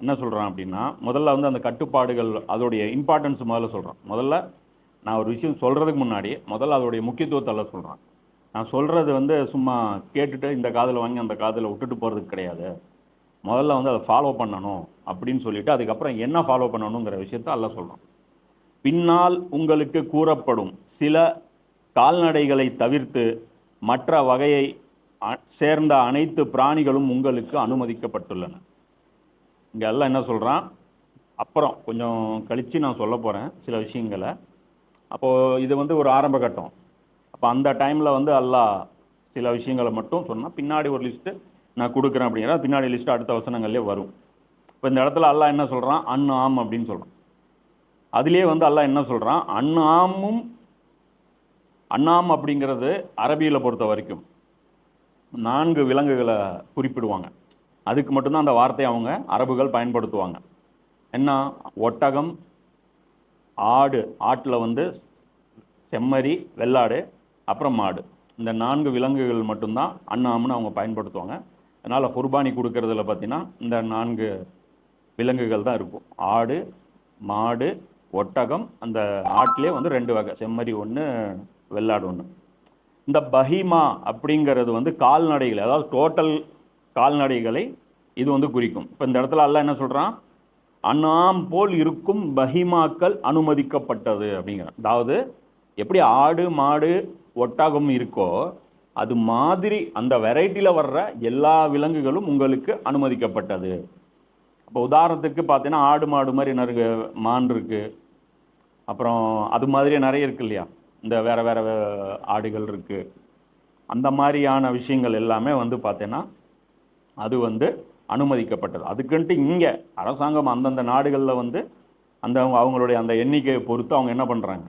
என்ன சொல்கிறான் அப்படின்னா முதல்ல வந்து அந்த கட்டுப்பாடுகள் அதோடைய இம்பார்ட்டன்ஸ் முதல்ல சொல்கிறான் முதல்ல நான் ஒரு விஷயம் சொல்கிறதுக்கு முன்னாடி முதல்ல அதோடைய முக்கியத்துவத்தை எல்லாம் சொல்கிறான் நான் சொல்கிறது வந்து சும்மா கேட்டுட்டு இந்த காதில் வாங்கி அந்த காதில் விட்டுட்டு போகிறதுக்கு கிடையாது. முதல்ல வந்து அதை ஃபாலோ பண்ணணும் அப்படின்னு சொல்லிட்டு அதுக்கப்புறம் என்ன ஃபாலோ பண்ணணுங்கிற விஷயத்த எல்லாம் சொல்கிறோம் பின்னால் உங்களுக்கு கூறப்படும் சில கால்நடைகளை தவிர்த்து மற்ற வகையை அ- சேர்ந்த அனைத்து பிராணிகளும் உங்களுக்கு அனுமதிக்கப்பட்டுள்ளன. இங்கே எல்லாம் என்ன சொல்கிறான் அப்புறம் கொஞ்சம் கழித்து நான் சொல்ல போகிறேன் சில விஷயங்களை. அப்போது இது வந்து ஒரு ஆரம்ப கட்டம். அப்போ அந்த டைமில் வந்து அல்லாஹ் சில விஷயங்களை மட்டும் சொன்னால் பின்னாடி ஒரு லிஸ்ட்டு நான் கொடுக்குறேன் அப்படிங்கிற பின்னாடி லிஸ்ட்டு அடுத்த வசனங்கள்லேயே வரும். இப்போ இந்த இடத்துல அல்லாஹ் என்ன சொல்கிறான் அன் ஆம் அப்படின்னு சொல்கிறான் அதுலேயே வந்து அல்லாஹ் என்ன சொல்கிறான் அன்னாமும் அன்னாம் அப்படிங்கிறது அரபியில் பொறுத்த வரைக்கும் நான்கு விலங்குகளை குறிப்பிடுவாங்க. அதுக்கு மட்டும்தான் அந்த வார்த்தையை அவங்க அரபுகள் பயன்படுத்துவாங்க. என்ன? ஒட்டகம் ஆடு ஆட்டில் வந்து செம்மறி வெள்ளாடு அப்புறம் மாடு. இந்த நான்கு விலங்குகள் மட்டும்தான் அண்ணாமுன்னு அவங்க பயன்படுத்துவாங்க. அதனால் குர்பானி கொடுக்கறதுல பார்த்தீங்கன்னா இந்த நான்கு விலங்குகள் தான் இருக்கும். ஆடு மாடு ஒட்டகம் அந்த ஆட்டிலே வந்து ரெண்டு வகை செம்மறி ஒன்று வெள்ளாடு ஒன்று இந்த பஹிமா அப்படிங்கிறது வந்து கால்நடைகள் அதாவது டோட்டல் கால்நடைகளை இது வந்து குறிக்கும். இப்போ இந்த இடத்துல அல்ல என்ன சொல்கிறான் அண்ணாம் போல் இருக்கும் பஹிமாக்கள் அனுமதிக்கப்பட்டது அப்படிங்கிறான். அதாவது எப்படி ஆடு மாடு ஒட்டகம் இருக்கோ அது மாதிரி அந்த வெரைட்டியில் வர்ற எல்லா விலங்குகளும் உங்களுக்கு அனுமதிக்கப்பட்டது. இப்போ உதாரணத்துக்கு பார்த்தீங்கன்னா ஆடு மாடு மாதிரி நிறைய மான் இருக்குது அப்புறம் அது மாதிரி நிறைய இருக்கு இல்லையா? இந்த வேறு வேறு ஆடுகள் இருக்குது அந்த மாதிரியான விஷயங்கள் எல்லாமே வந்து பார்த்தீங்கன்னா அது வந்து அனுமதிக்கப்பட்டது. அதுக்குன்ட்டு இங்கே அரசாங்கம் அந்தந்த நாடுகளில் வந்து அந்த அவங்களுடைய அந்த எண்ணிக்கையை பொறுத்து அவங்க என்ன பண்ணுறாங்க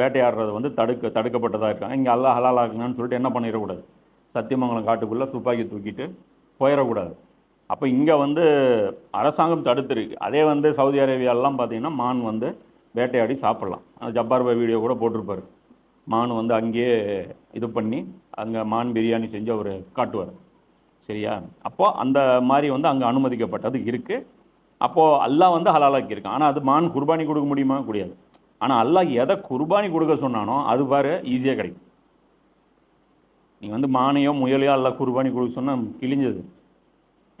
வேட்டையாடுறது வந்து தடுக்க தடுக்கப்பட்டதாக இருக்காங்க. இங்கே அல்லா ஹலாலாக்குங்கன்னு சொல்லிட்டு என்ன பண்ணிடக்கூடாது? சத்தியமங்கலம் காட்டுக்குள்ளே துப்பாக்கி தூக்கிட்டு போயிடக்கூடாது. அப்போ இங்கே வந்து அரசாங்கம் தடுத்துருக்கு. அதே வந்து சவுதி அரேபியாலாம் பார்த்தீங்கன்னா மான் வந்து வேட்டையாடி சாப்பிட்லாம். ஜப்பார்பா ஜப்பார் பாய் வீடியோ கூட போட்டிருப்பாரு. மான் வந்து அங்கேயே இது பண்ணி அங்கே மான் பிரியாணி செஞ்சு அவர் காட்டுவார். சரியா? அப்போது அந்த மாதிரி வந்து அங்கே அனுமதிக்கப்பட்டது இருக்குது அப்போது அல்லாஹ் வந்து ஹலாலாக்கி இருக்கான். ஆனால் அது மான் குர்பானி கொடுக்க முடியுமா? முடியாது. ஆனால் அல்லாஹ் எதை குர்பானி கொடுக்க சொன்னானோ அது பாரு ஈஸியாக கிடைக்கும். நீ வந்து மானையோ முயலையோ அல்லாஹ் குர்பானி கொடுக்க சொன்னால் கிழிஞ்சது.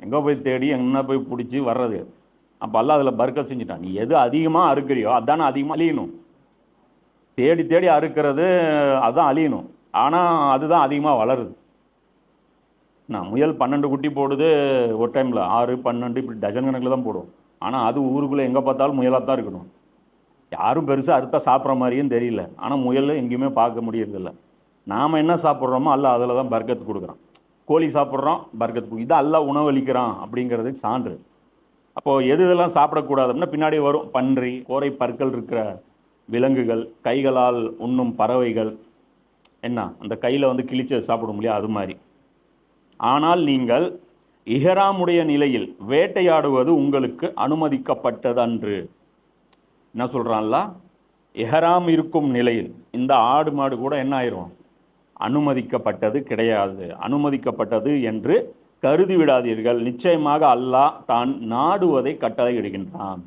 எங்கே போய் தேடி என்ன போய் பிடிச்சி வர்றது. அப்போ அல்லாஹ் அதில் பர்க்கத் செஞ்சுட்டான். நீ எது அதிகமாக அறுக்கிறியோ அதானே அதிகமாக அழியணும். தேடி தேடி அறுக்கிறது அதுதான் அழியணும். ஆனால் அதுதான் அதிகமாக வளருது. நான் முயல் பன்னெண்டு குட்டி போடுது ஒரு டைமில் ஆறு பன்னெண்டு இப்படி டஜன் கணக்கில் தான் போடும். ஆனால் அது ஊருக்குள்ளே எங்கே பார்த்தாலும் முயலாக தான் இருக்கணும். யாரும் பெருசாக அறுத்தா சாப்பிட்ற மாதிரியும் தெரியல. ஆனால் முயல் எங்கேயுமே பார்க்க முடியறதில்ல. நாம் என்ன சாப்பிட்றோமோ அல்ல அதில் தான் பர்க்கத்து கொடுக்குறான். கோழி சாப்பிட்றோம் பர்கத்து இதை அல்ல உணவளிக்கிறான் அப்படிங்கிறதுக்கு சான்று. அப்போது எது இதெல்லாம் சாப்பிடக்கூடாது அப்படின்னா பின்னாடி வரும் பன்றி கோரை பற்கள் இருக்கிற விலங்குகள் கைகளால் உண்ணும் பறவைகள். என்ன? அந்த கையில் வந்து கிழிச்சு சாப்பிட முடியாது அது மாதிரி. ஆனால் நீங்கள் இஹராமுடைய நிலையில் வேட்டையாடுவது உங்களுக்கு அனுமதிக்கப்பட்டதன்று. என்ன சொல்கிறான்ல இஹராம் இருக்கும் நிலையில் இந்த ஆடு மாடு கூட என்ன ஆயிரும்? அனுமதிக்கப்பட்டது கிடையாது. அனுமதிக்கப்பட்டது என்று கருதி விடாதீர்கள். நிச்சயமாக அல்லாஹ் தான் நாடுவதை கட்டளை இடுகின்றான்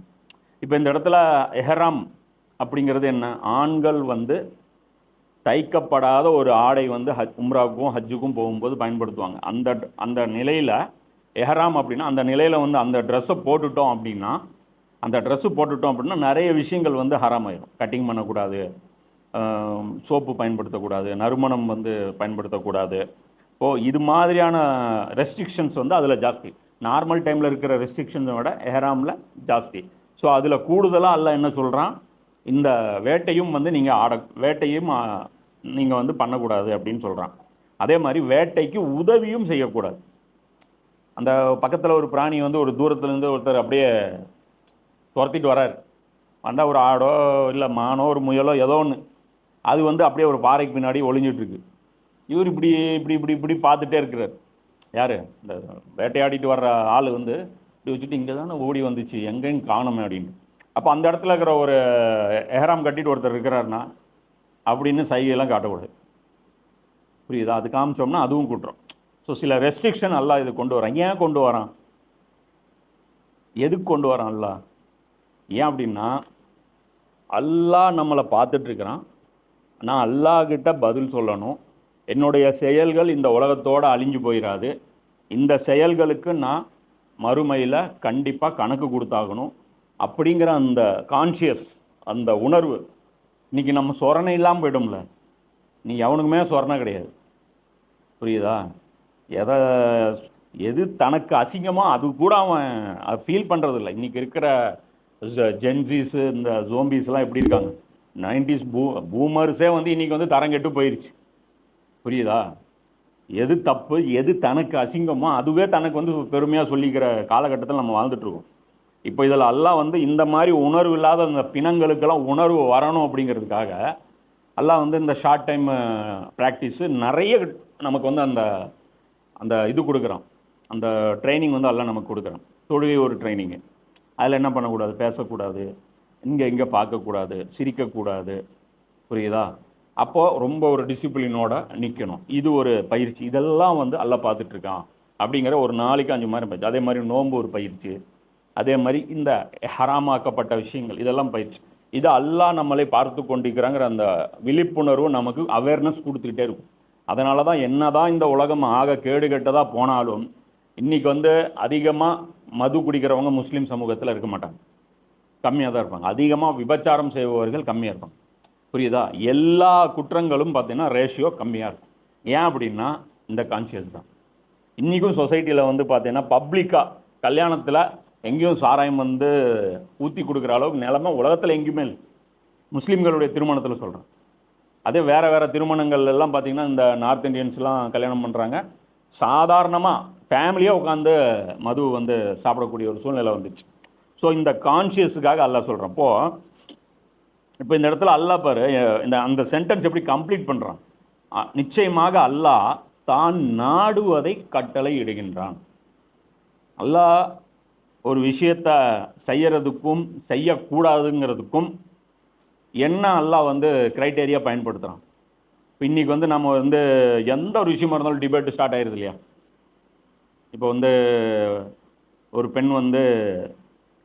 இப்போ இந்த இடத்துல எஹராம் அப்படிங்கிறது என்ன? ஆண்கள் வந்து தைக்கப்படாத ஒரு ஆடை வந்து ஹஜ் உம்ராவுக்கும் ஹஜ்ஜுக்கும் போகும்போது பயன்படுத்துவாங்க. அந்த அந்த நிலையில் எஹராம் அப்படின்னா அந்த நிலையில் வந்து அந்த ட்ரெஸ்ஸை போட்டுட்டோம் அப்படின்னா அந்த ட்ரெஸ்ஸு போட்டுட்டோம் அப்படின்னா நிறைய விஷயங்கள் வந்து ஹராம் ஆயிடும் கட்டிங் பண்ணக்கூடாது சோப்பு பயன்படுத்தக்கூடாது நறுமணம் வந்து பயன்படுத்தக்கூடாது. ஓ இது மாதிரியான ரெஸ்ட்ரிக்ஷன்ஸ் வந்து அதில் ஜாஸ்தி. நார்மல் டைமில் இருக்கிற ரெஸ்ட்ரிக்ஷன்ஸை விட எஹராமில் ஜாஸ்தி. ஸோ அதில் கூடுதலாக அல்ல என்ன சொல்கிறான் இந்த வேட்டையும் வந்து நீங்கள் ஆட வேட்டையும் நீங்கள் வந்து பண்ணக்கூடாது அப்படின்னு சொல்கிறான் அதே மாதிரி வேட்டைக்கு உதவியும் செய்யக்கூடாது. அந்த பக்கத்தில் ஒரு பிராணி வந்து ஒரு தூரத்துலேருந்து ஒருத்தர் அப்படியே துரத்திட்டு வரார். வந்தால் ஒரு ஆடோ இல்லை மானோ ஒரு முயலோ ஏதோ ஒன்று அது வந்து அப்படியே ஒரு பாறைக்கு பின்னாடி ஒளிஞ்சிட்ருக்கு. இவர் இப்படி இப்படி இப்படி இப்படி பார்த்துட்டே இருக்கிறார். யார்? இந்த வேட்டையாடிட்டு வர்ற ஆள் வந்து இப்படி வச்சுட்டு இங்கே தானே ஓடி வந்துச்சு எங்கேயும் காணுமே அப்படின்ட்டு. அப்போ அந்த இடத்துல இருக்கிற ஒரு எஹராம் கட்டிட்டு ஒருத்தர் இருக்கிறாருன்னா அப்படின்னு சைகையெல்லாம் காட்டக்கூடாது. புரியுதா? அது காமிச்சோம்னா அதுவும் கூட்டுறோம் ஸோ சில ரெஸ்ட்ரிக்ஷன் அல்லா இது கொண்டு வரான். ஏன் கொண்டு வரான்? எதுக்கு கொண்டு வரான் அல்லா ஏன் அப்படின்னா அல்லாஹ் நம்மளை பார்த்துட்ருக்கிறான். நான் அல்லாஹ்கிட்ட பதில் சொல்லணும். என்னுடைய செயல்கள் இந்த உலகத்தோடு அழிஞ்சு போயிடாது இந்த செயல்களுக்கு நான் மறுமையில் கண்டிப்பாக கணக்கு கொடுத்தாகணும். அப்படிங்கிற அந்த கான்ஷியஸ் அந்த உணர்வு இன்றைக்கி நம்ம சொரணை இல்லாமல் போயிடும்ல. நீ எவனுக்குமே சொரணை கிடையாது. புரியுதா? எதை எது தனக்கு அசிங்கமோ அது கூட அவன் ஃபீல் பண்ணுறதில்ல இன்றைக்கி இருக்கிற ஜென்சிஸு இந்த ஜோம்பிஸ்லாம் எப்படி இருக்காங்க? நைன்டிஸ் பூ பூமர்ஸே வந்து இன்றைக்கி வந்து தரம் கெட்டு போயிடுச்சு புரியுதா? எது தப்பு எது தனக்கு அசிங்கமோ அதுவே தனக்கு வந்து பெருமையாக சொல்லிக்கிற காலகட்டத்தில் நம்ம வாழ்ந்துட்டுருக்கோம் இப்போ இதில் எல்லாம் வந்து இந்த மாதிரி உணர்வு இல்லாத அந்த பிணங்களுக்கெல்லாம் உணர்வு வரணும் அப்படிங்கிறதுக்காக எல்லாம் வந்து இந்த ஷார்ட் டைம் ப்ராக்டிஸு நிறைய நமக்கு வந்து அந்த அந்த இது கொடுக்குறான். அந்த ட்ரைனிங் வந்து எல்லாம் நமக்கு கொடுக்குறான். தொழுகை ஒரு ட்ரைனிங்கு அதில் என்ன பண்ணக்கூடாது? பேசக்கூடாது. இங்கே இங்கே பார்க்கக்கூடாது. சிரிக்கக்கூடாது. புரியுதா? அப்போது ரொம்ப ஒரு டிசிப்ளினோட நிற்கணும் இது ஒரு பயிற்சி. இதெல்லாம் வந்து எல்லாம் பார்த்துட்ருக்கான் அப்படிங்கிற ஒரு நாளைக்கு அஞ்சு மாதிரி பயிற்சி. அதே மாதிரி நோன்பு ஒரு பயிற்சி. அதே மாதிரி இந்த ஹராமாக்கப்பட்ட விஷயங்கள் இதெல்லாம் பயிற்சி. இது அல்லா நம்மளை பார்த்து கொண்டிருக்கிறாங்கிற அந்த விழிப்புணர்வு நமக்கு அவேர்னஸ் கொடுத்துக்கிட்டே இருக்கும். அதனால தான் என்ன தான் இந்த உலகம் ஆக கேடு கெட்டதாக போனாலும் இன்றைக்கி வந்து அதிகமாக மது குடிக்கிறவங்க முஸ்லீம் சமூகத்தில் இருக்க மாட்டாங்க. கம்மியாக தான் இருப்பாங்க. அதிகமாக விபச்சாரம் செய்பவர்கள் கம்மியாக இருப்பாங்க. புரியுதா? எல்லா குற்றங்களும் பார்த்திங்கன்னா ரேஷியோ கம்மியாக இருக்கும். ஏன் அப்படின்னா இந்த கான்சியஸ் தான். இன்றைக்கும் சொசைட்டியில் வந்து பார்த்தீங்கன்னா பப்ளிக்காக கல்யாணத்தில் எங்கேயும் சாராயம் வந்து ஊற்றி கொடுக்குற அளவுக்கு நிலமை உலகத்தில் எங்கேயுமே இல்லை. முஸ்லீம்களுடைய திருமணத்தில் சொல்கிறேன் அதே வேறு வேறு திருமணங்கள் எல்லாம் பார்த்தீங்கன்னா இந்த நார்த் இந்தியன்ஸ்லாம் கல்யாணம் பண்ணுறாங்க சாதாரணமாக ஃபேமிலியாக உட்காந்து மது வந்து சாப்பிடக்கூடிய ஒரு சூழ்நிலை வந்துச்சு. ஸோ இந்த கான்ஷியஸுக்காக அல்லாஹ் சொல்கிறேன் இப்போ இந்த இடத்துல அல்லாஹ் பாரு இந்த அந்த சென்டென்ஸ் எப்படி கம்ப்ளீட் பண்ணுறான் நிச்சயமாக அல்லாஹ் தான் நாடுவதை கட்டளை இடுகின்றான். அல்லாஹ் ஒரு விஷயத்தை செய்யறதுக்கும் செய்யக்கூடாதுங்கிறதுக்கும் என்ன எல்லாம் வந்து க்ரைட்டேரியா பயன்படுத்துகிறான் இப்போ இன்றைக்கி வந்து நம்ம வந்து எந்த ஒரு விஷயமா இருந்தாலும் டிபேட் ஸ்டார்ட் ஆயிருது இல்லையா? இப்போ வந்து ஒரு பெண் வந்து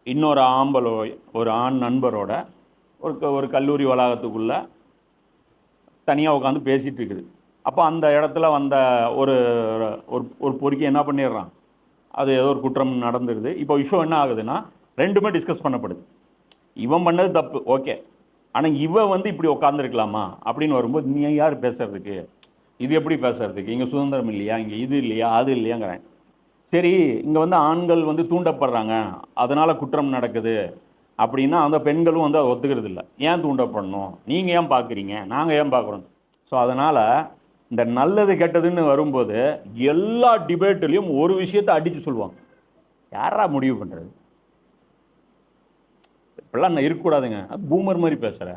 இன்னொரு ஆம்பளோ ஒரு ஆண் நண்பரோட ஒரு க- ஒரு கல்லூரி வளாகத்துக்குள்ளே தனியாக உட்காந்து பேசிகிட்டு இருக்குது. அப்போ அந்த இடத்துல வந்த ஒரு ஒரு ஒரு பொறுக்கி என்ன பண்ணிடுறான்? அது ஏதோ ஒரு குற்றம் நடந்துருது. இப்போ விஷயம் என்ன ஆகுதுன்னா ரெண்டுமே டிஸ்கஸ் பண்ணப்படுது. இவன் பண்ணது தப்பு ஓகே. ஆனால் இவன் வந்து இப்படி உட்காந்துருக்கலாமா அப்படின்னு வரும்போது நீ யார் பேசுறதுக்கு? இது எப்படி பேசுறதுக்கு? இங்கே சுதந்திரம் இல்லையா? இங்கே இது இல்லையா? அது இல்லையாங்கிறேன். சரி இங்கே வந்து ஆண்கள் வந்து தூண்டப்படுறாங்க. அதனால் குற்றம் நடக்குது. அப்படின்னா அந்த பெண்களும் வந்து அதை ஒத்துக்கிறது இல்லை ஏன் தூண்டப்படணும்? நீங்கள் ஏன் பார்க்குறீங்க நாங்கள் ஏன் பார்க்குறோம் ஸோ அதனால் இந்த நல்லது கெட்டதுன்னு வரும்போது எல்லா டிபேட்லேயும் ஒரு விஷயத்தை அடித்து சொல்லுவாங்க. யாரா முடிவு பண்ணுறது இப்படிலாம் நான் இருக்கக்கூடாதுங்க. பூமர் மாதிரி பேசுகிற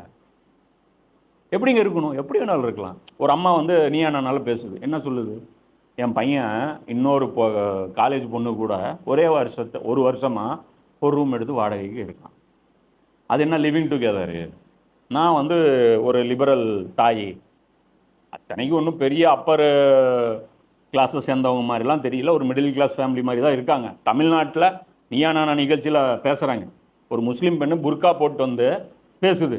எப்படிங்க இருக்கணும்? எப்படி வேணாலும் இருக்கலாம். ஒரு அம்மா வந்து நீ என்னால பேசுது என்ன சொல்லுது? என் பையன் இன்னொரு காலேஜ் பொண்ணு கூட ஒரே வருஷத்தை ஒரு வருஷமாக ஒரு ரூம் எடுத்து வாடகைக்கு இருக்கான் அது என்ன லிவிங் டுகெதரு நான் வந்து ஒரு லிபரல் தாய். அத்தனைக்கும் ஒன்றும் பெரிய அப்பர் கிளாஸை uh, சேர்ந்தவங்க மாதிரிலாம் தெரியல. ஒரு மிடில் கிளாஸ் ஃபேமிலி மாதிரி தான் இருக்காங்க. தமிழ்நாட்டில் நீயா நானா நிகழ்ச்சியில் பேசுகிறாங்க ஒரு முஸ்லீம் பெண்ணு புர்கா போட்டு வந்து பேசுது.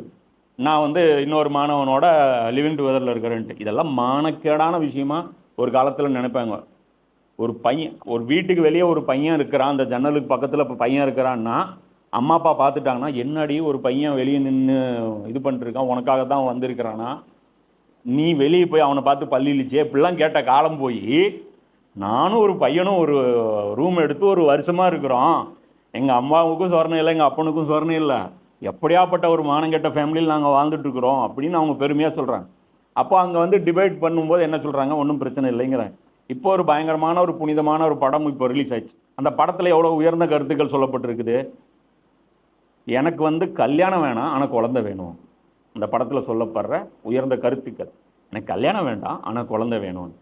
நான் வந்து இன்னொரு மாணவனோட லிவிங் டுகெதரில் இருக்கிறேன்ட்டு. இதெல்லாம் மானக்கேடான விஷயமா ஒரு காலத்தில் நினைப்பாங்க. ஒரு பையன் ஒரு வீட்டுக்கு வெளியே ஒரு பையன் இருக்கிறான். அந்த ஜன்னலுக்கு பக்கத்தில் இப்போ பையன் இருக்கிறான்னா அம்மா அப்பா பார்த்துட்டாங்கன்னா என்னடி ஒரு பையன் வெளியே நின்று இது பண்ணிட்டுருக்கான் உனக்காக தான் வந்திருக்கிறானா? நீ வெளியே போய் அவனை பார்த்து பள்ளியிலிச்சே இப்படிலாம் கேட்ட காலம் போய் நானும் ஒரு பையனும் ஒரு ரூம் எடுத்து ஒரு வருஷமாக இருக்கிறோம். எங்கள் அம்மாவுக்கும் சொரணம் இல்லை எங்கள் அப்பனுக்கும் சொரணம் இல்லை. எப்படியாப்பட்ட ஒரு மானங்கெட்ட ஃபேமிலியில் நாங்கள் வாழ்ந்துட்டு இருக்கிறோம் அப்படின்னு அவங்க பெருமையாக சொல்கிறாங்க அப்போ அங்கே வந்து டிபேட் பண்ணும்போது என்ன சொல்கிறாங்க ஒன்றும் பிரச்சனை இல்லைங்கிறேன். இப்போ ஒரு பயங்கரமான ஒரு புனிதமான ஒரு படம் இப்போ ரிலீஸ் ஆயிடுச்சு. அந்த படத்தில் எவ்வளோ உயர்ந்த கருத்துக்கள் சொல்லப்பட்டிருக்குது? எனக்கு வந்து கல்யாணம் வேணாம் ஆனால் குழந்தை வேணும். அந்த படத்தில் சொல்லப்படுற உயர்ந்த கருத்துக்கள். எனக்கு கல்யாணம் வேண்டாம் ஆனால் குழந்தை வேணும்னு.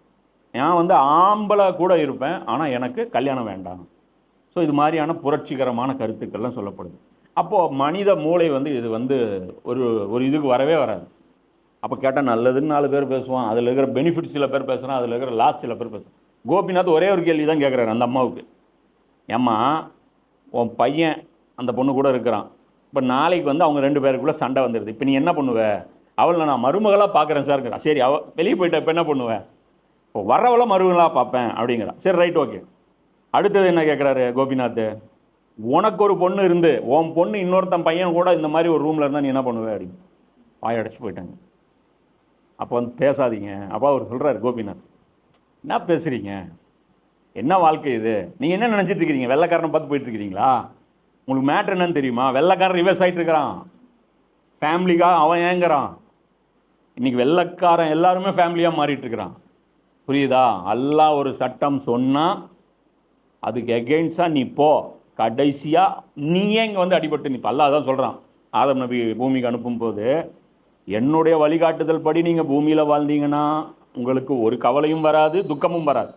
நான் வந்து ஆம்பளை கூட இருப்பேன் ஆனால் எனக்கு கல்யாணம் வேண்டாம். ஸோ இது மாதிரியான புரட்சிகரமான கருத்துக்கள்லாம் சொல்லப்படுது. அப்போது மனித மூளை வந்து இது வந்து ஒரு ஒரு இதுக்கு வரவே வராது. அப்போ கேட்டால் நல்லதுன்னு நாலு பேர் பேசுவான் அதில் இருக்கிற பெனிஃபிட் சில பேர் பேசுகிறான் அதில் இருக்கிற லாஸ் சில பேர் பேசுகிறான் கோபிநாத் ஒரே ஒரு கேள்வி தான் கேட்குறாரு அந்த அம்மாவுக்கு. ஏம்மா உன் பையன் அந்த பொண்ணு கூட இருக்கிறான். இப்போ நாளைக்கு வந்து அவங்க ரெண்டு பேருக்குள்ளே சண்டை வந்துடுது இப்போ நீ என்ன பண்ணுவ? அவளை நான் மருமகளாக பார்க்குறேன் சார் சரி அவ வெளியே போயிட்ட இப்போ என்ன பண்ணுவேன் இப்போ வரவளை மருமகளாக பார்ப்பேன் அப்படிங்கிறான். சரி ரைட் ஓகே அடுத்தது என்ன கேட்குறாரு கோபிநாத்? உனக்கு ஒரு பொண்ணு இருந்து உன் பொண்ணு இன்னொருத்தன் பையன் கூட இந்த மாதிரி ஒரு ரூமில் இருந்தால் நீ என்ன பண்ணுவேன் அப்படின்னு. வாய் அடைச்சி போயிட்டாங்க. அப்போ வந்து பேசாதீங்க. அப்போ அவர் சொல்கிறாரு கோபிநாத் என்ன பேசுகிறீங்க என்ன வாழ்க்கை இது? நீங்கள் என்ன நினச்சிட்டு இருக்கிறீங்க? வெள்ளைக்காரனை பார்த்து போயிட்டுருக்கிறீங்களா உங்களுக்கு மேட்ரு என்னன்னு தெரியுமா? வெள்ளைக்காரன் ரிவர்ஸ் ஆகிட்டு இருக்கிறான். ஃபேமிலிக்காக அவன் ஏங்குறான். இன்னைக்கு வெள்ளைக்காரன் எல்லாருமே ஃபேமிலியாக மாறிட்டுருக்கிறான் புரியுதா? அல்லாஹ் ஒரு சட்டம் சொன்னால் அதுக்கு எகெயின்ஸ்டாக நீ போ. கடைசியாக நீயே இங்கே வந்து அடிபட்டு நீ பல்லா தான் சொல்கிறான் ஆதம் நபி பூமிக்கு அனுப்பும்போது என்னுடைய வழிகாட்டுதல் படி நீங்கள் பூமியில் வாழ்ந்தீங்கன்னா உங்களுக்கு ஒரு கவலையும் வராது துக்கமும் வராது.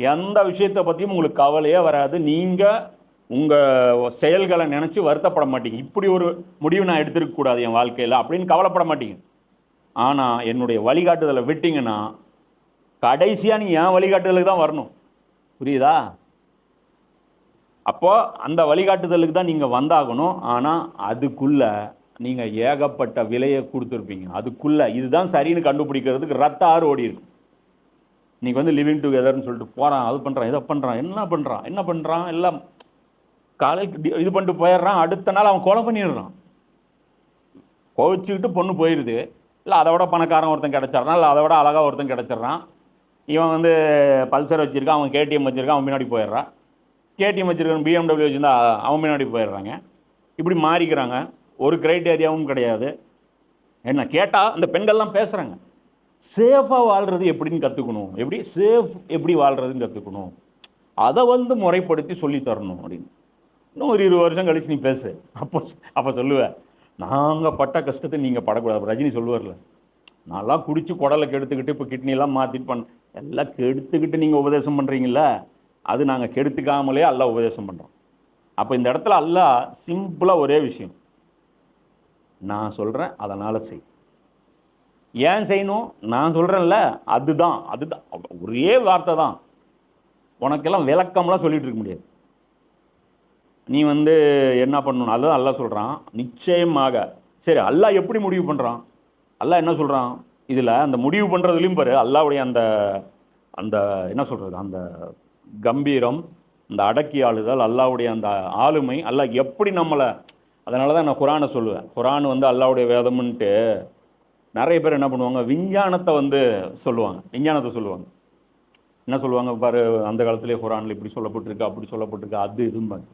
எந்த விஷயத்தை பற்றியும் உங்களுக்கு கவலையே வராது. நீங்கள் உங்கள் செயல்களை நினச்சி வருத்தப்பட மாட்டீங்க. இப்படி ஒரு முடிவு நான் எடுத்துருக்கக்கூடாது என் வாழ்க்கையில் அப்படின்னு கவலைப்பட மாட்டீங்க. ஆனால் என்னுடைய வழிகாட்டுதலை விட்டிங்கன்னா கடைசியாக நீ என் வழிகாட்டுதலுக்கு தான் வரணும். புரியுதா? அப்போ அந்த வழிகாட்டுதலுக்கு தான் நீங்கள் வந்தாகணும். ஆனால் அதுக்குள்ளே நீங்கள் ஏகப்பட்ட விலையை கொடுத்துருப்பீங்க. அதுக்குள்ளே இதுதான் சரின்னு கண்டுபிடிக்கிறதுக்கு ரத்த ஆறு ஓடி இருக்கும் இன்றைக்கி வந்து லிவிங் டுகெதர்னு சொல்லிட்டு போகிறான் அது பண்ணுறான் இதை பண்ணுறான் என்ன பண்ணுறான் என்ன பண்ணுறான் எல்லாம் காலைக்கு டி- இது பண்ணிட்டு போயிடுறான் அடுத்த நாள் அவன் கொலை பண்ணிடுறான். கோவிச்சுக்கிட்டு பொண்ணு போயிடுது இல்லை அதை விட பணக்காரன் ஒருத்தன் கிடச்சிட்றான் இல்லை அதை விட அழகாக ஒருத்தன் கிடச்சிட்றான். இவன் வந்து பல்சர் வச்சுருக்கான் அவன் கேடிஎம் வச்சுருக்கான் அவன் பின்னாடி போயிடுறான். கேடிஎம் வச்சுருக்கான் பிஎம்டபிள்யூ வச்சுருந்தா அவன் பின்னாடி போயிடுறாங்க. இப்படி மாறிக்கிறாங்க. ஒரு கிரைட்டேரியாவும் கிடையாது. என்ன கேட்டால் அந்த பெண்கள்லாம் பேசுகிறாங்க சேஃபாக வாழ்கிறது எப்படின்னு கற்றுக்கணும் எப்படி? சேஃப் எப்படி வாழ்கிறதுன்னு கற்றுக்கணும் அதை வந்து முறைப்படுத்தி சொல்லி தரணும் அப்படின்னு. இன்னும் ஒரு இருபது வருஷம் கழிச்சு நீ பேசு. அப்போ அப்போ சொல்லுவேன் நாங்கள் பட்ட கஷ்டத்தை நீங்கள் படக்கூடாது. ரஜினி சொல்லுவார்ல நல்லா குடிச்சு குடலை கெடுத்துக்கிட்டு இப்போ கிட்னிலாம் மாற்றிட்டு பண்ண எல்லாம் கெடுத்துக்கிட்டு நீங்கள் உபதேசம் பண்ணுறீங்கள அது நாங்கள் கெடுத்துக்காமலே அல்லாஹ் உபதேசம் பண்ணுறோம் அப்போ இந்த இடத்துல அல்லா சிம்பிளாக ஒரே விஷயம் நான் சொல்கிறேன் அதனால் செய். ஏன் செய்யணும்? நான் சொல்கிறேன்ல அதுதான் அதுதான். ஒரே வார்த்தை தான். உனக்கெல்லாம் விளக்கம்லாம் சொல்லிகிட்டு இருக்க முடியாது. நீ வந்து என்ன பண்ணணும்? அதுதான் அல்லா சொல்கிறான் நிச்சயமாக. சரி அல்லாஹ் எப்படி முடிவு பண்ணுறான் அல்லாஹ் என்ன சொல்கிறான் இதில் அந்த முடிவு பண்ணுறதுலையும் பாரு அல்லாவுடைய அந்த அந்த என்ன சொல்கிறது அந்த கம்பீரம் இந்த அடக்கி ஆளுதல் அல்லாவுடைய அந்த ஆளுமை அல்லாஹ் எப்படி நம்மளை அதனால தான் நான் குரானை சொல்லுவேன். குரான் வந்து அல்லாவுடைய வேதம்ன்ட்டு நிறைய பேர் என்ன பண்ணுவாங்க விஞ்ஞானத்தை வந்து சொல்லுவாங்க. விஞ்ஞானத்தை சொல்லுவாங்க. என்ன சொல்லுவாங்க பாரு அந்த காலத்திலே குரானில் இப்படி சொல்லப்பட்டிருக்கு அப்படி சொல்லப்பட்டிருக்கு அது இதும்பாங்க.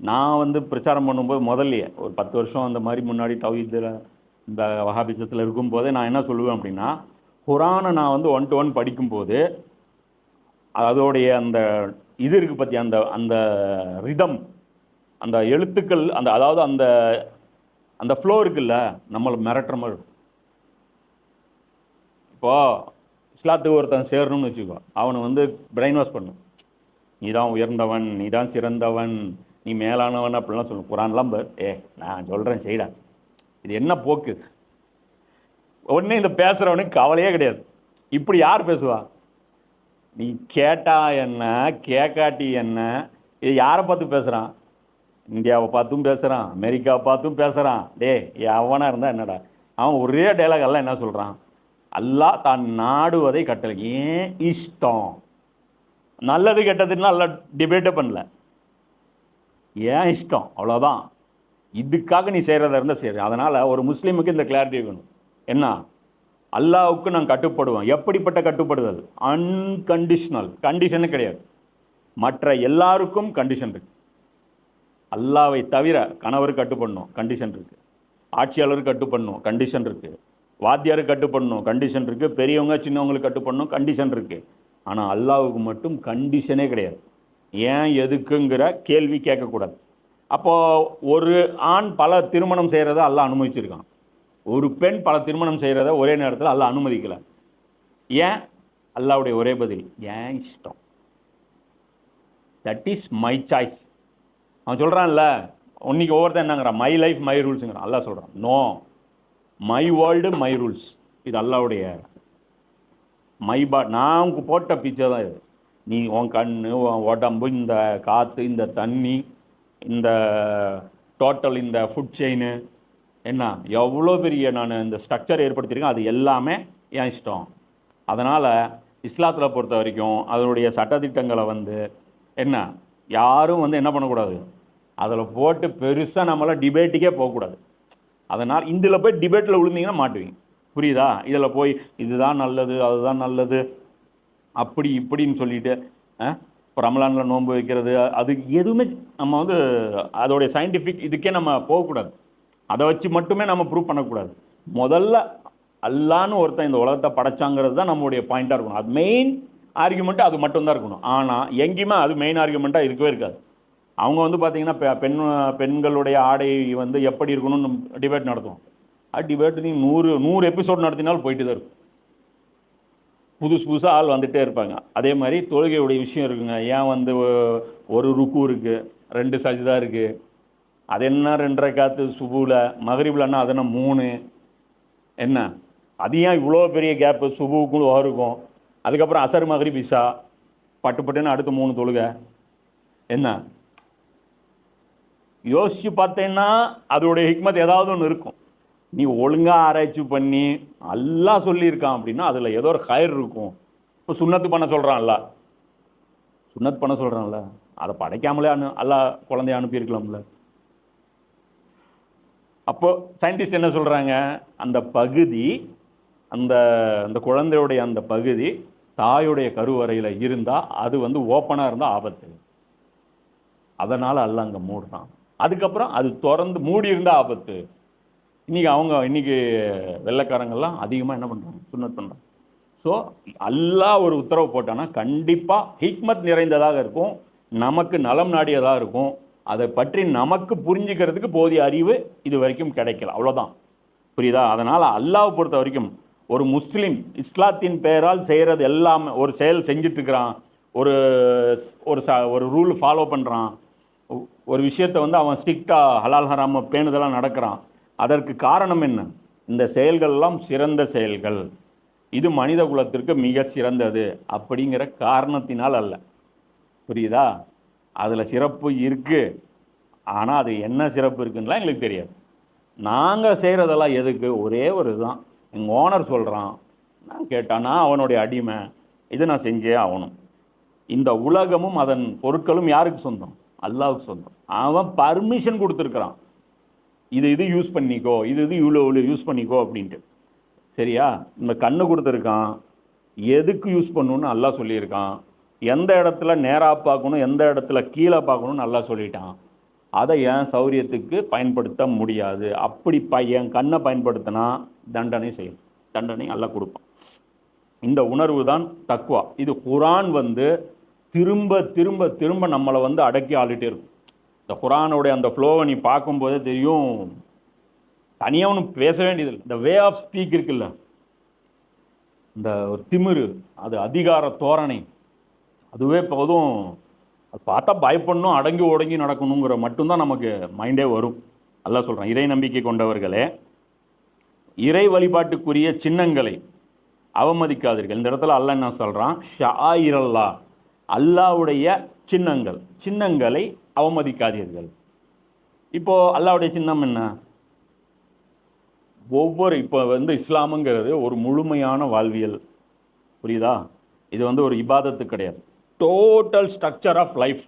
நான் வந்து பிரச்சாரம் பண்ணும்போது முதல்லயே ஒரு பத்து வருஷம் அந்த மாதிரி முன்னாடி தௌஹீத்தில் இந்த வகாபிசத்தில் இருக்கும்போதே நான் என்ன சொல்லுவேன் அப்படின்னா குரானை நான் வந்து ஒன் டு ஒன் படிக்கும்போது அதோடைய அந்த இது இருக்குது பற்றி அந்த அந்த ரிதம் அந்த எழுத்துக்கள் அந்த அதாவது அந்த அந்த ஃப்ளோ இருக்குல்ல நம்மளை மிரட்டுற மாதிரி இருக்கும். இப்போது இஸ்லாத்துக்கு ஒருத்தன் சேரணும்னு வச்சுக்கோ அவனை வந்து பிரெயின் வாஷ் பண்ணும் நீ தான் உயர்ந்தவன் நீ தான் சிறந்தவன் நீ மேலானவன் அப்படிலாம் சொல்லணும் குரான்லாம் ஏ நான் சொல்கிறேன் செய்டா. இது என்ன போக்கு? உடனே இந்த பேசுகிறவனுக்கு கவலையே கிடையாது. இப்படி யார் பேசுவா? நீ கேட்டா என்ன கேட்காட்டி என்ன இது யாரை பார்த்து பேசுகிறான் இந்தியாவை பார்த்தும் பேசுகிறான் அமெரிக்காவை பார்த்தும் பேசுகிறான் டேய் அவனாக இருந்தால் என்னடா? அவன் ஒரே டைலாக் எல்லாம் என்ன சொல்கிறான் அல்லாஹ் தான் நாடுவதை கட்டளை. ஏன்? இஷ்டம். நல்லது கெட்டதுன்னா எல்லாம் டிபேட்டே பண்ணல. ஏன் இஷ்டம்? அவ்வளோதான் இதுக்காக நீ செய்கிறதா இருந்தால் சரி. அதனால் ஒரு முஸ்லீமுக்கு இந்த கிளாரிட்டி வேணும். என்ன? அல்லாவுக்கு நான் கட்டுப்படுவேன். எப்படிப்பட்ட கட்டுப்படுதல் அன்கண்டிஷனல் கண்டிஷனே கிடையாது. மற்ற எல்லாருக்கும் கண்டிஷன் இருக்குது அல்லாவை தவிர கணவர் கட்டுப்படணும். கண்டிஷன் இருக்குது ஆட்சியாளர் கட்டுப்படணும். கண்டிஷன் இருக்குது வாத்தியார் கட்டுப்படணும். கண்டிஷன் இருக்குது பெரியவங்க சின்னவங்களுக்கு கட்டுப்படணும். கண்டிஷன் இருக்குது ஆனால் அல்லாவுக்கு மட்டும் கண்டிஷனே கிடையாது. ஏன் எதுக்குங்கிற கேள்வி கேட்கக்கூடாது. அப்போது ஒரு ஆண் பல திருமணம் செய்கிறத எல்லாம் அனுமதிச்சிருக்கான். ஒரு பெண் பல திருமணம் செய்கிறத ஒரே நேரத்தில் அல்ல அனுமதிக்கலை. ஏன்? அல்லாவுடைய ஒரே பதில் ஏன் இஷ்டம்? தட் இஸ் மை சாய்ஸ் அவன் சொல்கிறான்ல இன்னைக்கு ஒவ்வொருத்தன் என்னங்கிறான்? மை லைஃப் மை ரூல்ஸுங்கிறான் அல்லாஹ் சொல்கிறான் no my world my rules இது அல்லாவுடைய மை பா நான் போட்ட பிச்சர் தான் இது. நீ உன் கண் உன் உடம்பு இந்த காற்று இந்த தண்ணி இந்த டோட்டல் இந்த ஃபுட் செயின் என்ன? எவ்வளோ பெரிய நான் இந்த ஸ்ட்ரக்சர் ஏற்படுத்தியிருக்கேன் அது எல்லாமே என் இஷ்டம். அதனால் இஸ்லாத்தில் பொறுத்த வரைக்கும் அதனுடைய சட்டத்திட்டங்களை வந்து என்ன? யாரும் வந்து என்ன பண்ணக்கூடாது? அதில் போட்டு பெருசாக நம்மளாம் டிபேட்டுக்கே போகக்கூடாது. அதனால் இதில் போய் டிபேட்டில் விழுந்தீங்கன்னா மாட்டுவீங்க. புரியுதா? இதில் போய் இதுதான் நல்லது அதுதான் நல்லது அப்படி இப்படின்னு சொல்லிட்டு இப்போ ரமலானில் நோன்பு வைக்கிறது அது எதுவுமே நம்ம வந்து அதோடைய சயின்டிஃபிக் இதுக்கே நம்ம போகக்கூடாது. அதை வச்சு மட்டுமே நம்ம ப்ரூவ் பண்ணக்கூடாது. முதல்ல அல்லான்னு ஒருத்தன் இந்த உலகத்தை படைச்சாங்கிறது தான் நம்மளுடைய பாயிண்ட்டாக இருக்கணும். அது மெயின் ஆர்குமெண்ட்டு அது மட்டும்தான் இருக்கணும். ஆனால் எங்கேயுமே அது மெயின் ஆர்குமெண்ட்டாக இருக்கவே இருக்காது. அவங்க வந்து பார்த்தீங்கன்னா பெ- பெண் பெண்களுடைய ஆடை வந்து எப்படி இருக்கணும்னு டிபேட் நடத்துவோம் அது டிபேட் நீ நூறு நூறு எபிசோட் நடத்தினாலும் போயிட்டு தான் இருக்கும். புதுசு புதுசாக ஆள் வந்துகிட்டே இருப்பாங்க. அதே மாதிரி தொழுகையுடைய விஷயம் இருக்குங்க. ஏன் வந்து ஒரு ருக்கு இருக்குது ரெண்டு சஜிதா இருக்குது அது என்ன ரெண்டரை காற்று சுபுவில் மகரிபில்னா அது என்ன மூணு? என்ன? அது ஏன் இவ்வளோ பெரிய கேப்பு சுபுவுக்கும் இருக்கும். அதுக்கப்புறம் அசர் மகரிப் இஷா. பட்டு பட்டுன்னு அடுத்த மூணு தொழுகை. என்ன? யோசிச்சு பார்த்தேன்னா அதோடைய ஹிக்மத் ஏதாவது ஒன்று இருக்கும். நீ ஒழுங்காக ஆராய்ச்சி பண்ணி எல்லாம் சொல்லியிருக்கான் அப்படின்னா அதில் ஏதோ ஒரு ஹயர் இருக்கும். இப்போ சுண்ணத்து பண்ண சொல்கிறான்ல சுண்ணத் பண்ண சொல்கிறான்ல அதை படைக்காமலே அனு அல்லா குழந்தைய அனுப்பியிருக்கலாம்ல. அப்போ சயின்டிஸ்ட் என்ன சொல்கிறாங்க அந்த பகுதி அந்த அந்த குழந்தையுடைய அந்த பகுதி தாயுடைய கருவறையில் இருந்தால் அது வந்து ஓப்பனாக இருந்தால் ஆபத்து. அதனால் அல்ல அங்கே மூடுறான். அதுக்கப்புறம் அது திறந்து மூடி இருந்தால் ஆபத்து. இன்றைக்கி அவங்க இன்னைக்கு வெள்ளைக்காரங்கள்லாம் அதிகமாக என்ன பண்ணுறாங்க சுண்ணத் பண்ணுறாங்க ஸோ அல்லாஹ் ஒரு உத்தரவு போட்டான்னா கண்டிப்பாக ஹிக்மத் நிறைந்ததாக இருக்கும். நமக்கு நலம் நாடியதாக இருக்கும். அதை பற்றி நமக்கு புரிஞ்சுக்கிறதுக்கு போதிய அறிவு இது வரைக்கும் கிடைக்கல. அவ்வளோதான் புரியுதா? அதனால் அல்லாவை பொறுத்த வரைக்கும் ஒரு முஸ்லீம் இஸ்லாத்தின் பெயரால் செய்கிறது எல்லாமே ஒரு செயல் செஞ்சிட்ருக்கிறான் ஒரு ஒரு ச ஒரு ரூல் ஃபாலோ பண்ணுறான் ஒரு விஷயத்தை வந்து அவன் ஸ்ட்ரிக்டாக ஹலால் ஹராம பேணுதெல்லாம் நடக்கிறான். அதற்கு காரணம் என்ன? இந்த செயல்கள்லாம் சிறந்த செயல்கள். இது மனித குலத்திற்கு மிக சிறந்தது அப்படிங்கிற காரணத்தினால் அல்ல. புரியுதா? அதில் சிறப்பு இருக்குது ஆனால் அது என்ன சிறப்பு இருக்குன்னா எங்களுக்கு தெரியாது. நாங்கள் செய்கிறதெல்லாம் எதுக்கு? ஒரே ஒரு இதுதான். எங்கள் ஓனர் சொல்கிறான் நான் கேட்டானா அவனுடைய அடிமை. இதை நான் செஞ்சே ஆகணும். இந்த உலகமும் அதன் பொருட்களும் யாருக்கு சொந்தம்? அல்லாவுக்கு சொந்தம். அவன் பர்மிஷன் கொடுத்துருக்குறான். இது இது யூஸ் பண்ணிக்கோ இது இது இவ்வளோ இவ்வளோ யூஸ் பண்ணிக்கோ அப்படின்ட்டு. சரியா? இந்த கண்ணு கொடுத்துருக்கான். எதுக்கு யூஸ் பண்ணணும்னு நல்லா சொல்லியிருக்கான். எந்த இடத்துல நேராக பார்க்கணும் எந்த இடத்துல கீழே பார்க்கணும்னு நல்லா சொல்லிட்டான். அதை என் சௌரியத்துக்கு பயன்படுத்த முடியாது. அப்படி ப என் கண்ணை பயன்படுத்தினா தண்டனை செய்யும். தண்டனை நல்லா கொடுப்பான். இந்த உணர்வு தான் தக்குவா. இது குரான் வந்து திரும்ப திரும்ப திரும்ப நம்மளை வந்து அடக்கி ஆளிட்டே இருக்கும். இந்த குரானோடைய அந்த ஃப்ளோவை நீ பார்க்கும்போதே தெரியும். தனியாக ஒன்றும் பேச வேண்டியதில்லை. இந்த வே ஆஃப் ஸ்பீக் இருக்குல்ல. இந்த ஒரு திமிரு அது அதிகார தோரணை. அதுவே போதும். அது பார்த்தா பயப்படணும் அடங்கி ஒடங்கி நடக்கணுங்கிற மட்டும்தான் நமக்கு மைண்டே வரும். நல்லா சொல்கிறான் இறை நம்பிக்கை கொண்டவர்களே இறை வழிபாட்டுக்குரிய சின்னங்களை அவமதிக்காதீர்கள். இந்த இடத்துல அல்ல என்ன சொல்கிறான் ஷாயிரல்லா அல்லாவுடைய சின்னங்கள். சின்னங்களை அவமதிக்காதீர்கள். இப்போ அல்லாவுடைய சின்னம் என்ன? ஒவ்வொரு இப்போ வந்து இஸ்லாமுங்கிறது ஒரு முழுமையான வாழ்வியல். புரியுதா? இது வந்து ஒரு இபாதத்து கிடையாது. டோட்டல் ஸ்ட்ரக்சர் ஆஃப் லைஃப்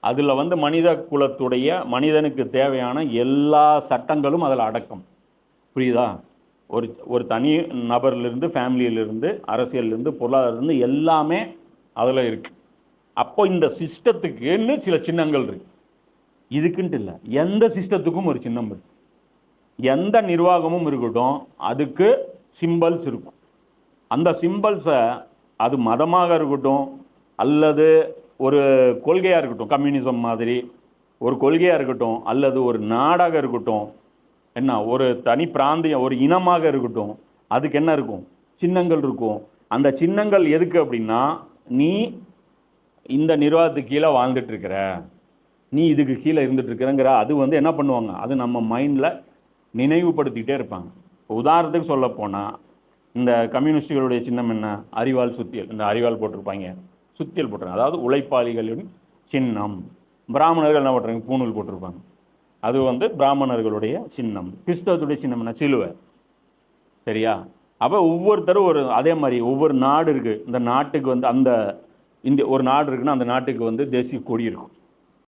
அதில் வந்து மனித குலத்துடைய மனிதனுக்கு தேவையான எல்லா சட்டங்களும் அதில் அடக்கம். புரியுதா? ஒரு ஒரு தனி நபர்லேருந்து ஃபேமிலியிலிருந்து அரசியல்லேருந்து பொருளாதாரத்துலேருந்து எல்லாமே அதில் இருக்குது அப்போ இந்த சிஸ்டத்துக்குன்னு சில சின்னங்கள் இருக்கு. இதுக்குன்ட்டு இல்லை. எந்த சிஸ்டத்துக்கும் ஒரு சின்னம் இருக்கு. எந்த நிர்வாகமும் இருக்கட்டும் அதுக்கு சிம்பல்ஸ் இருக்கும். அந்த சிம்பல்ஸை அது மதமாக இருக்கட்டும் அல்லது ஒரு கொள்கையாக இருக்கட்டும் கம்யூனிசம் மாதிரி ஒரு கொள்கையாக இருக்கட்டும் அல்லது ஒரு நாடாக இருக்கட்டும் என்ன ஒரு தனி பிராந்தியம் ஒரு இனமாக இருக்கட்டும் அதுக்கு என்ன இருக்கும்? சின்னங்கள் இருக்கும். அந்த சின்னங்கள் எதுக்கு அப்படின்னா நீ இந்த நிர்வாகத்துக்கு கீழே வாழ்ந்துட்டுருக்கிற நீ இதுக்கு கீழே இருந்துட்டுருக்கிறங்கிற அது வந்து என்ன பண்ணுவாங்க? அது நம்ம மைண்டில் நினைவுபடுத்திக்கிட்டே இருப்பாங்க. இப்போ உதாரணத்துக்கு சொல்ல போனால் இந்த கம்யூனிஸ்டுகளுடைய சின்னம் என்ன? அறிவால் சுத்தியல். இந்த அறிவால் போட்டிருப்பாங்க. சுத்தியல் போட்டிருக்காங்க அதாவது உழைப்பாளிகளின் சின்னம். பிராமணர்கள் என்ன பண்ணுறாங்க பூணூல் போட்டிருப்பாங்க. அது வந்து பிராமணர்களுடைய சின்னம். கிறிஸ்தவத்துடைய சின்னம் என்ன? சிலுவை. சரியா? அப்போ ஒவ்வொருத்தரும் ஒரு அதே மாதிரி ஒவ்வொரு நாடு இருக்குது இந்த நாட்டுக்கு வந்து அந்த இந்த ஒரு நாடு இருக்குன்னா அந்த நாட்டுக்கு வந்து தேசிய கொடி இருக்கும்.